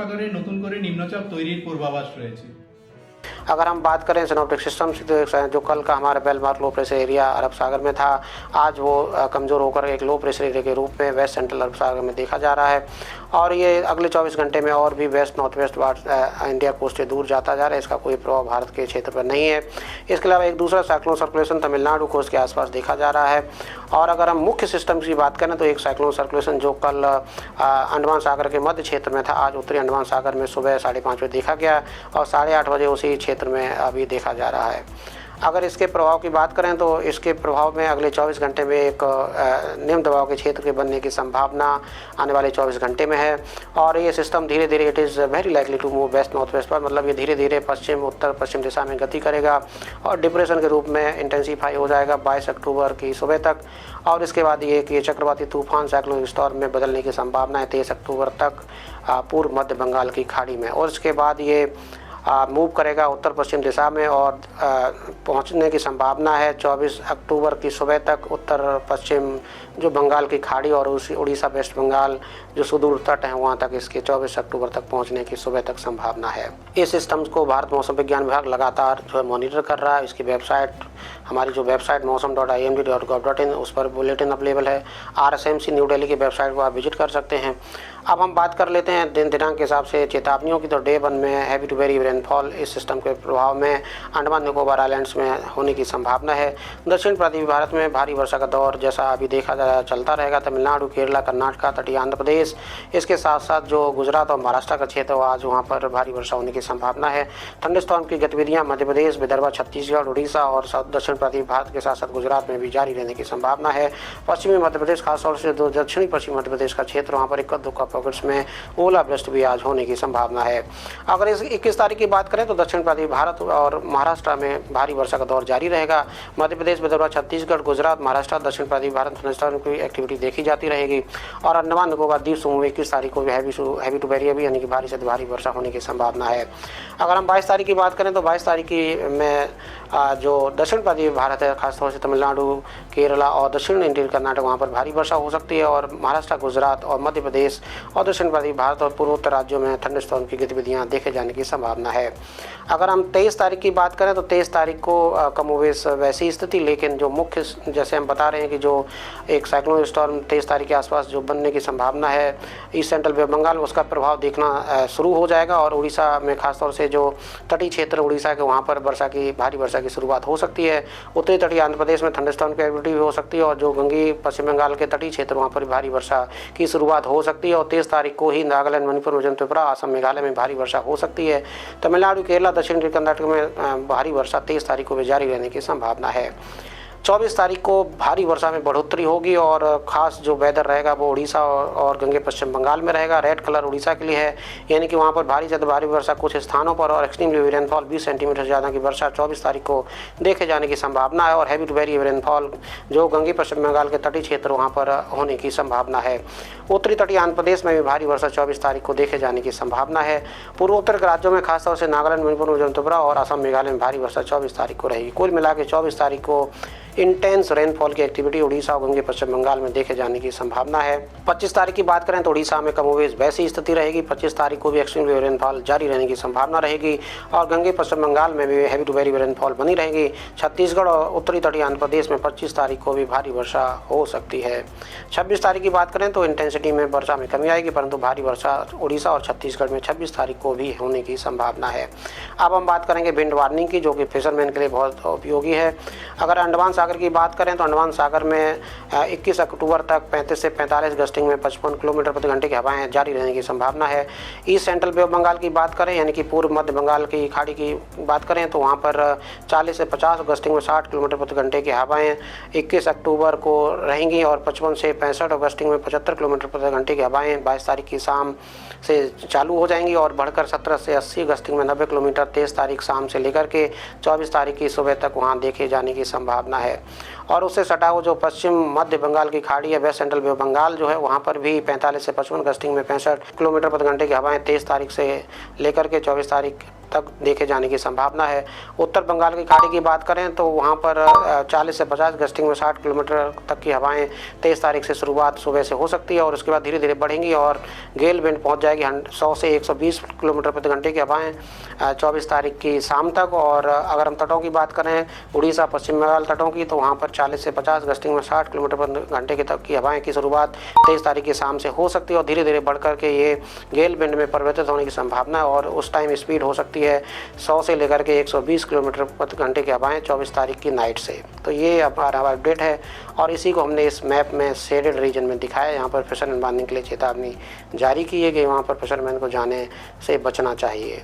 বঙ্গোপসাগরে নতুন করে নিম্নচাপ তৈরির পূর্বাভাস রয়েছে। अगर हम बात करें सिनोप्टिक सिस्टम से तो जो कल का हमारा बेलमार्क लो प्रेशर एरिया अरब सागर में था, आज वो कमज़ोर होकर एक लो प्रेशर एरिया के रूप में वेस्ट सेंट्रल अरब सागर में देखा जा रहा है। और ये अगले 24 घंटे में और भी west north west ward India coast से दूर जाता जा रहा है। इसका कोई प्रभाव भारत के क्षेत्र पर नहीं है। इसके अलावा एक दूसरा साइक्लोन सर्कुलेशन तमिलनाडु कोस्ट के आसपास देखा जा रहा है। और अगर हम मुख्य सिस्टम की बात करें तो एक साइक्लोन सर्कुलेशन जो कल अंडमान सागर के मध्य क्षेत्र में था, आज उत्तरी अंडमान सागर में सुबह साढ़े पाँच बजे देखा गया और साढ़े आठ बजे उसी क्षेत्र में अभी देखा जा रहा है। अगर इसके प्रभाव की बात करें तो इसके प्रभाव में अगले 24 घंटे में एक निम्न दबाव के क्षेत्र के बनने की संभावना आने वाले 24 घंटे में है। और ये सिस्टम धीरे धीरे it is very likely to move west north west पर मतलब ये धीरे धीरे पश्चिम, उत्तर, पश्चिम दिशा में गति करेगा और डिप्रेशन के रूप में इंटेंसीफाई हो जाएगा 22 अक्टूबर की सुबह तक। और इसके बाद ये कि चक्रवाती तूफ़ान साइक्लोन स्टॉर्म में बदलने की संभावना है तेईस अक्टूबर तक पूर्व मध्य बंगाल की खाड़ी में। और इसके बाद ये मूव करेगा उत्तर पश्चिम दिशा में और पहुँचने की संभावना है। 24 अक्टूबर की सुबह तक उत्तर पश्चिम जो बंगाल की खाड़ी और उसी उड़ीसा, वेस्ट बंगाल जो सुदूर तट है, वहाँ तक इसके 24 अक्टूबर तक पहुँचने की सुबह तक संभावना है। इस सिस्टम्स को भारत मौसम विज्ञान विभाग लगातार जो है मॉनिटर कर रहा है। इसकी वेबसाइट, हमारी जो website Mausam dot I M D dot gov dot in उस पर बुलेटिन अवेलेबल है। R S M C new Delhi की वेबसाइट को आप विज़िट कर सकते हैं। अब हम बात कर लेते हैं दिन दिनांक के हिसाब से। चेतावनियों की तो डे वन में हैवी टू वेरी रेनफॉल इस सिस्टम के प्रभाव में अंडमान निकोबार आइलैंड्स में होने की संभावना है। दक्षिण प्रांतीय भारत में भारी वर्षा का दौर जैसा अभी देखा जा रहा चलता रहेगा। तमिलनाडु, केरला, कर्नाटका, तटीय आंध्र प्रदेश। इसके साथ साथ जो गुजरात और महाराष्ट्र का क्षेत्र आज वहाँ पर भारी वर्षा होने की संभावना है। थंडरस्टॉर्म की गतिविधियाँ मध्य प्रदेश, विदर्भा, छत्तीसगढ़, उड़ीसा और दक्षिण प्रांतीय भारत के साथ साथ गुजरात में भी जारी रहने की संभावना है। पश्चिमी मध्य प्रदेश, खासतौर से दक्षिणी पश्चिमी मध्य प्रदेश का क्षेत्र, वहाँ पर इक्का दुक्का पॉकेट्स में ओलावृष्टि भी आज होने की संभावना है। अगर इस इक्कीस तारीख की बात करें तो दक्षिण प्रांतीय भारत और महाराष्ट्र में भारी वर्षा का दौर जारी रहेगा। मध्य प्रदेश, विदर्भ, छत्तीसगढ़, गुजरात, महाराष्ट्र, दक्षिण प्रांतीय भारत की एक्टिविटी देखी जाती रहेगी। और अंडमान निकोबार द्वीप समूह में इक्कीस तारीख को हैवी हैवी टू वेरी भी, यानी कि भारी से भारी वर्षा होने की संभावना है। अगर हम बाईस तारीख की बात करें तो बाईस तारीख की में जो दक्षिण प्रांतीय भारत है, खासतौर से तमिलनाडु, केरला और दक्षिण इंडियन कर्नाटक, वहाँ पर भारी वर्षा हो सकती है। और महाराष्ट्र, गुजरात और मध्य प्रदेश और दक्षिण प्रांतीय भारत और पूर्वोत्तर राज्यों में थंडरस्टॉर्म की गतिविधियाँ देखे जाने की संभावना है। अगर हम तेईस तारीख की बात करें तो तेईस तारीख को कमोवेश वैसी स्थिति, लेकिन जो मुख्य जैसे हम बता रहे हैं कि जो एक साइक्लोन स्टॉर्म तेईस तारीख के आसपास जो बनने की संभावना है ईस्ट सेंट्रल वे बंगाल उसका प्रभाव देखना शुरू हो जाएगा और उड़ीसा में खासतौर से जो तटीय क्षेत्र उड़ीसा के, वहाँ पर वर्षा की, भारी वर्षा की शुरुआत हो सकती है। उत्तरी तटीय आंध्र प्रदेश में थंडरस्टॉर्म की एक्टिविटी भी हो सकती है और जो गंगी, पश्चिम बंगाल के तटीय क्षेत्र, वहाँ पर भारी वर्षा की शुरुआत हो सकती है और तेईस तारीख को ही नागालैंड, मणिपुर मिजोरम त्रिपुरा आसम मेघालय में भारी वर्षा हो सकती है। तमिलनाडु, केरला, दक्षिण कर्नाटक में भारी वर्षा तेईस तारीख को भी जारी रहने की संभावना है। 24 तारीख को भारी वर्षा में बढ़ोतरी होगी और खास जो वेदर रहेगा वो उड़ीसा और, गंगे पश्चिम बंगाल में रहेगा। रेड कलर उड़ीसा के लिए है। यानी कि वहाँ पर भारी से भारी वर्षा कुछ स्थानों पर और एक्सट्रीमली रेनफॉल 20 सेंटीमीटर से ज़्यादा की वर्षा 24 तारीख को देखे जाने की संभावना है और हैवी टू वेरी रेनफॉल जो गंगे पश्चिम बंगाल के तटीय क्षेत्र वहाँ पर होने की संभावना है। उत्तरी तटीय आंध्र प्रदेश में भी भारी वर्षा चौबीस तारीख को देखे जाने की संभावना है। पूर्वोत्तर के राज्यों में खासतौर से नागालैंड मणिपुर मिजोरम त्रिपुरा और असम मेघालय में भारी वर्षा चौबीस तारीख को रहेगी। कुल मिला के चौबीस तारीख को इंटेंस रेनफॉल की एक्टिविटी उड़ीसा और गंगे पश्चिम बंगाल में देखे जाने की संभावना है। 25 तारीख की बात करें तो उड़ीसा में कमोवेश वैसी स्थिति रहेगी। 25 तारीख को भी एक्सट्रीम वेव रेनफॉल जारी रहने की संभावना रहेगी और गंगे पश्चिम बंगाल में भी हैवी टू वेरी रेनफॉल बनी रहेगी। छत्तीसगढ़ और उत्तरी तटीय आंध्र प्रदेश में 25 तारीख को भी भारी वर्षा हो सकती है। 26 तारीख की बात करें तो इंटेंसिटी में वर्षा में कमी आएगी, परंतु भारी वर्षा उड़ीसा और छत्तीसगढ़ में 26 तारीख को भी होने की संभावना है। अब हम बात करेंगे विंड वार्निंग की, जो कि फिशरमैन के लिए बहुत उपयोगी है। अगर अंडमान सागर की बात करें तो अंडमान सागर में अ, 21 अक्टूबर तक 35 से 45 गस्टिंग में 55 किलोमीटर प्रति घंटे की हवाएँ जारी रहने की संभावना है। East central bay of Bengal की बात करें यानी कि पूर्व मध्य बंगाल की खाड़ी की बात करें तो वहाँ पर 40 से 50 गस्टिंग में 60 किलोमीटर प्रति घंटे की हवाएँ 21 अक्टूबर को रहेंगी और 55 से पैंसठ गस्टिंग में 75 किलोमीटर प्रति घंटे की हवाएँ बाईस तारीख की शाम से चालू हो जाएँगी और बढ़कर 17 से 80 गस्टिंग में 90 किलोमीटर तेईस तारीख शाम से लेकर के 24 तारीख की सुबह तक वहाँ देखे जाने की संभावना है। और उससे सटा हुआ जो पश्चिम मध्य बंगाल की खाड़ी है, वेस्ट सेंट्रल वे बंगाल जो है, वहाँ पर भी 45 से 55 गस्टिंग में पैंसठ किलोमीटर प्रति घंटे की हवाएँ तेईस तारीख से लेकर के 24 तारीख तक देखे जाने की संभावना है। उत्तर बंगाल की खाड़ी की बात करें तो वहाँ पर 40 से 50 गस्टिंग में 60 किलोमीटर तक की हवाएँ तेईस तारीख से शुरुआत सुबह से हो सकती है और उसके बाद धीरे धीरे बढ़ेंगी और गेल विंड पहुँच जाएगी। 100 से 120 किलोमीटर प्रति घंटे की हवाएँ चौबीस तारीख की शाम तक और अगर हम तटों की बात करें उड़ीसा, पश्चिम बंगाल तटों की तो वहाँ पर 40 से 50 गस्टिंग में 60 किलोमीटर प्रति घंटे की तक की हवाएँ की शुरुआत तेईस तारीख की शाम से हो सकती है और धीरे धीरे बढ़ करके ये गेल विंड में परिवर्तित होने की संभावना है और उस टाइम स्पीड हो सकती है 100 से लेकर के 120 किलोमीटर प्रति घंटे की हवाएँ 24 तारीख की नाइट से। तो ये हमारा अपडेट है और इसी को हमने इस मैप में शेडेड रीजन में दिखाया। यहाँ पर फिशरमैन बांधने के लिए चेतावनी जारी की है कि वहाँ पर फिशरमैन को जाने से बचना चाहिए।